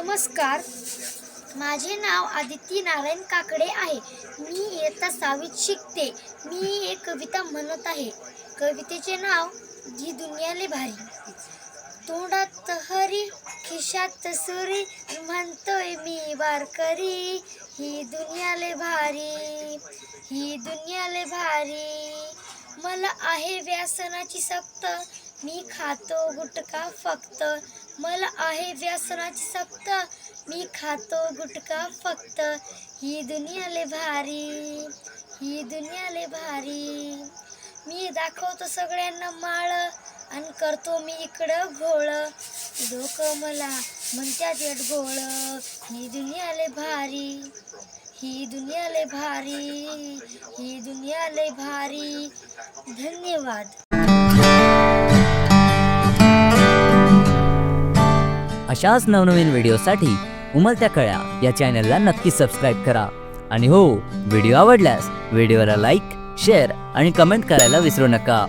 नमस्कार. माझे नाव आदिती नारायण काकडे आहे. मी इयत्ता सावीत शिकते. मी एक कविता म्हणत आहे. कवितेचे नाव जी दुनियाले भारी तोंडात हरी खिशात सुरी म्हणतोय मी वारकरी ही दुनियाले भारी ही दुनियाले भारी मला आहे व्यासनाची सक्त. मी खातो गुटका फक्त. मला आहे व्यासनाची सक्त. मी खातो गुटका फक्त. ही दुनियाले भारी. ही दुनियाले भारी. मी दाखवतो सगळ्यांना माळ आणि करतो मी इकडं घोळ. लोक मला म्हणतात गोळ ही दुनियाले भारी. ही दुनियाले भारी ही दुनियाले भारी. धन्यवाद. अशाच नवनवीन व्हिडिओसाठी उमलत्या कळ्या या चॅनलला नक्की सबस्क्राईब करा. आणि हो व्हिडिओ आवडल्यास व्हिडिओला लाईक शेअर आणि कमेंट करायला विसरू नका.